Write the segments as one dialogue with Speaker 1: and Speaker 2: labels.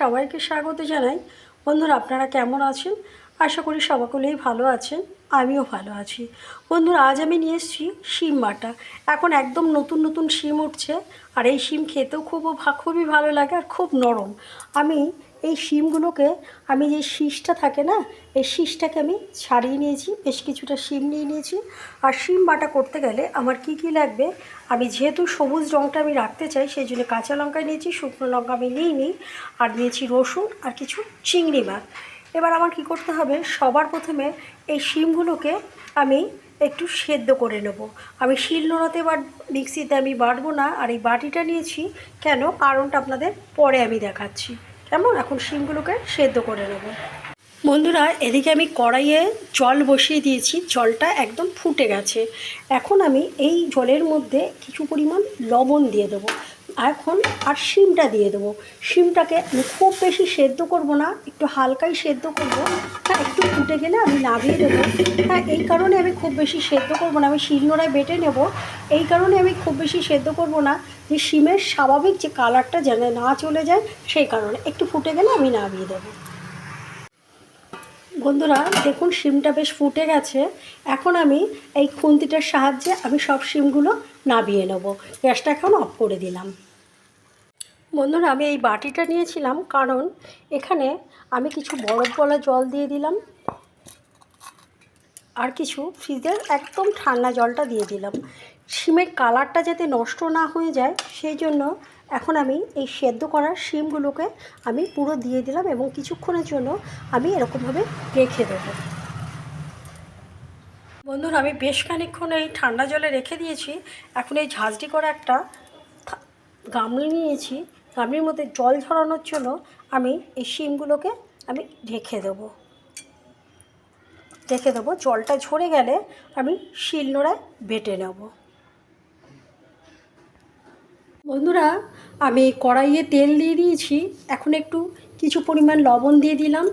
Speaker 1: সবাইকে স্বাগত জানাই। বন্ধুরা, আপনারা কেমন আছেন? আশা করি সকলেই ভালো আছেন, আমিও ভালো আছি। বন্ধুরা, আজ আমি নিয়ে এসেছি শিম বাটা। এখন একদম নতুন নতুন শিম উঠছে, আর এই শিম খেতেও খুব খুবই ভালো লাগে আর খুব নরম। আমি এই শিমগুলোকে আমি যে শীষটা থাকে না, এই শীষটাকে আমি ছাড়িয়ে নিয়েছি, বেশ কিছুটা শিম নিয়ে নিয়েছি। আর শিম বাটা করতে গেলে আমার কি কি লাগবে? আমি যেহেতু সবুজ রঙটা আমি রাখতে চাই, সেই জন্য কাঁচা লঙ্কা নিয়েছি, শুকনো লঙ্কা আমি নিইনি, আর নিয়েছি রসুন আর কিছু চিংড়ি মাছ। এবার আমার কি করতে হবে? সবার প্রথমে এই শিমগুলোকে আমি একটু সেদ্ধ করে নেব। আমি শিল নোড়াতে বা মিক্সিতে আমি বাটবো না, আর এই বাটিটা নিয়েছি কেন? কারণটা আপনাদের পরে আমি দেখাচ্ছি। কেমন? এখন শিমগুলোকে সেদ্ধ করে নেব। বন্ধুরা, এদিকে আমি কড়াইয়ে জল বসিয়ে দিয়েছি। জলটা একদম ফুটে গেছে। এখন আমি এই জলের মধ্যে কিছু পরিমাণ লবণ দিয়ে দেবো। এখন আর শিমটা দিয়ে দেবো। শিমটাকে আমি খুব বেশি সেদ্ধ করব না, একটু হালকাই সেদ্ধ করব। ফুটে গেলে আমি নামিয়ে দেবো। হ্যাঁ এই কারণে আমি খুব বেশি সেদ্ধ করব না, আমি শিলনোড়ায় বেটে নেব। এই কারণে আমি খুব বেশি সেদ্ধ করব না, যে শিমের স্বাভাবিক যে কালারটা যেন না চলে যায়, সেই কারণে। একটু ফুটে গেলে আমি নামিয়ে দেবো। বন্ধুরা, দেখুন শিমটা বেশ ফুটে গেছে। এখন আমি এই খুন্তিটার সাহায্যে আমি সব শিমগুলো নাবিয়ে নেব। গ্যাসটা এখন অফ করে দিলাম। বন্ধুরা, আমি এই বাটিটা নিয়েছিলাম কারণ এখানে আমি কিছু বরফ গলা জল দিয়ে দিলাম আর কিছু ফ্রিজের একদম ঠান্ডা জলটা দিয়ে দিলাম। শিমের কালারটা যাতে নষ্ট না হয়ে যায়, সেই জন্য এখন আমি এই সেদ্ধ করা শিমগুলোকে আমি পুরো দিয়ে দিলাম এবং কিছুক্ষণের জন্য আমি এরকমভাবে রেখে দেবো। বন্ধুরা, আমি বেশ খানিকক্ষণ এই ঠান্ডা জলে রেখে দিয়েছি। এখন এই ঝাঁঝরি করা একটা গামলি নিয়েছি। গামলির মধ্যে জল ঝরানোর জন্য আমি এই শিমগুলোকে আমি রেখে দেবো। রেখে দেবো, জলটা ঝরে গেলে আমি শিলনোড়ায় বেটে নেব। বন্ধুরা, আমি কড়াইয়ে তেল দিয়ে দিয়েছি, এখন একটু কিছু পরিমাণ লবণ দিয়ে দিলাম,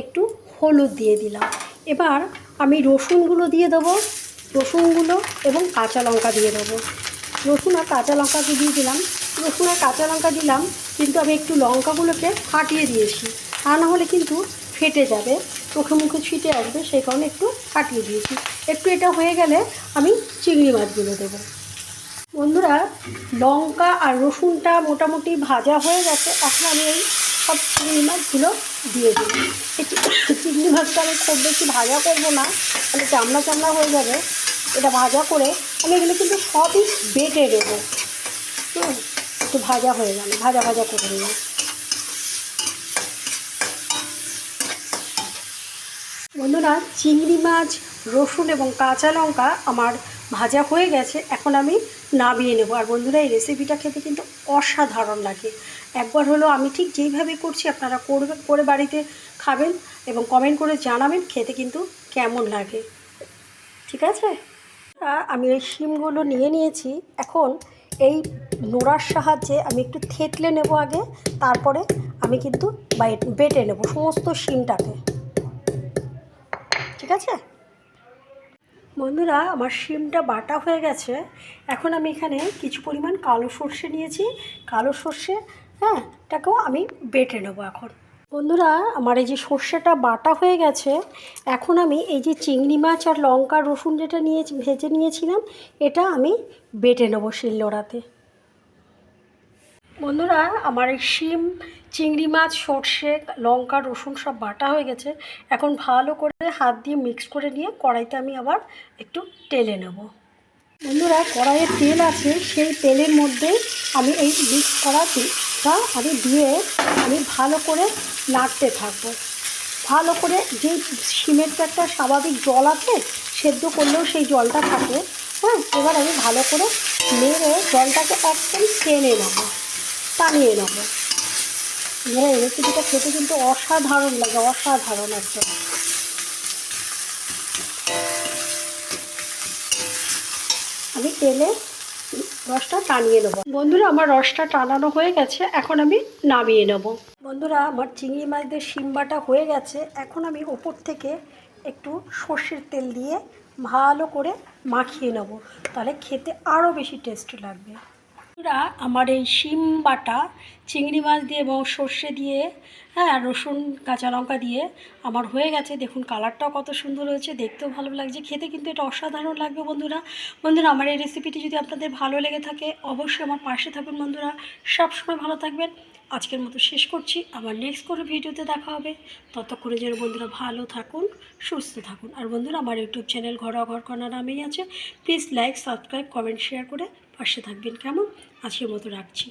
Speaker 1: একটু হলুদ দিয়ে দিলাম। এবার আমি রসুনগুলো দিয়ে দেবো, রসুনগুলো এবং কাঁচা লঙ্কা দিয়ে দেবো। রসুন আর কাঁচা লঙ্কাকে দিয়ে দিলাম রসুন আর কাঁচা লঙ্কা দিলাম, কিন্তু আমি একটু লঙ্কাগুলোকে ফাটিয়ে দিয়েছি। তা না হলে কিন্তু ফেটে যাবে, চোখে মুখে ছিটে আসবে, সেই কারণে একটু ফাটিয়ে দিয়েছি। একটু এটা হয়ে গেলে আমি চিংড়ি মাছগুলো দেবো। বন্ধুরা, লঙ্কা আর রসুনটা মোটামুটি ভাজা হয়ে গেছে, এখন আমি এই সব চিংড়ি মাছগুলো দিয়ে দিই চিংড়ি মাছটা আমি খুব বেশি ভাজা করব না, তাহলে চামড়া চামড়া হয়ে যাবে। এটা ভাজা করে আমি এগুলো কিন্তু সবই বেটে দেবো। হুম। একটু ভাজা হয়ে গেল, ভাজা ভাজা করে নিলাম। বন্ধুরা, চিংড়ি মাছ, রসুন এবং কাঁচা লঙ্কা আমার ভাজা হয়ে গেছে, এখন আমি নামিয়ে নেব। আর বন্ধুরা, এই রেসিপিটা খেতে কিন্তু অসাধারণ লাগে। একবার হলো আমি ঠিক যেইভাবে করছি, আপনারা করবে, করে বাড়িতে খাবেন এবং কমেন্ট করে জানাবেন, খেতে কিন্তু কেমন লাগে। ঠিক আছে? আমি ওই শিমগুলো নিয়ে নিয়েছি। এখন এই নোড়ার সাহায্যে আমি একটু থেতলে নেব আগে, তারপরে আমি কিন্তু বেটে নেব সমস্ত শিমটাকে। ঠিক আছে? বন্ধুরা, আমার শিমটা বাটা হয়ে গেছে। এখন আমি এখানে কিছু পরিমাণ কালো সর্ষে নিয়েছি। কালো সর্ষে হ্যাঁ এটাকেও আমি বেটে নেব এখন। বন্ধুরা, আমার এই যে সর্ষেটা বাটা হয়ে গেছে, এখন আমি এই যে চিংড়ি মাছ আর লঙ্কা, রসুন যেটা নিয়ে ভেজে নিয়েছিলাম, এটা আমি বেটে নেব শিলনোড়াতে। বন্ধুরা, আমার এই শিম, চিংড়ি মাছ, সর্ষে, লঙ্কা, রসুন সব বাটা হয়ে গেছে। এখন ভালো করে হাত দিয়ে মিক্স করে নিয়ে কড়াইতে আমি আবার একটু টেলে নেব। বন্ধুরা, কড়াইয়ে তেল আছে, সেই তেলের মধ্যে আমি এই মিক্স করা টা আমি দিয়ে আমি ভালো করে নাড়তে থাকব। ভালো করে যে তো একটা স্বাভাবিক জল আছে, সেদ্ধ করলেও সেই জলটা থাকে। হ্যাঁ এবার আমি ভালো করে নেড়ে জলটাকে একদম টেনে নেব, টানিয়ে নেব। এবারে রেসিপিটা খেতে কিন্তু অসাধারণ লাগে, অসাধারণ একদম আমি তেলে রসটা টানিয়ে নেব। বন্ধুরা, আমার রসটা টানানো হয়ে গেছে, এখন আমি নামিয়ে নেব। বন্ধুরা, আমার চিংড়ি মাছদের শিমবাটা হয়ে গেছে, এখন আমি ওপর থেকে একটু সর্ষের তেল দিয়ে ভালো করে মাখিয়ে নেব, তাহলে খেতে আরও বেশি টেস্ট লাগবে। বন্ধুরা, আমার এই শিম বাটা চিংড়ি মাছ দিয়ে এবং সর্ষে দিয়ে হ্যাঁ আর রসুন, কাঁচা লঙ্কা দিয়ে আমার হয়ে গেছে। দেখুন, কালারটাও কত সুন্দর হয়েছে, দেখতেও ভালো লাগছে। খেতে কিন্তু এটা অসাধারণ লাগবে বন্ধুরা। বন্ধুরা, আমার এই রেসিপিটি যদি আপনাদের ভালো লেগে থাকে, অবশ্যই আমার পাশে থাকুন বন্ধুরা। সবসময় ভালো থাকবেন। আজকের মতো শেষ করছি। আবার নেক্সট কোনো ভিডিওতে দেখা হবে। ততক্ষণে যেন বন্ধুরা ভালো থাকুন, সুস্থ থাকুন। আর বন্ধুরা, আমার ইউটিউব চ্যানেল ঘরোয়া ঘর কর্না নামেই আছে। Please like subscribe comment share করে পাশে থাকবেন। কেমন? আজকের মতো রাখছি।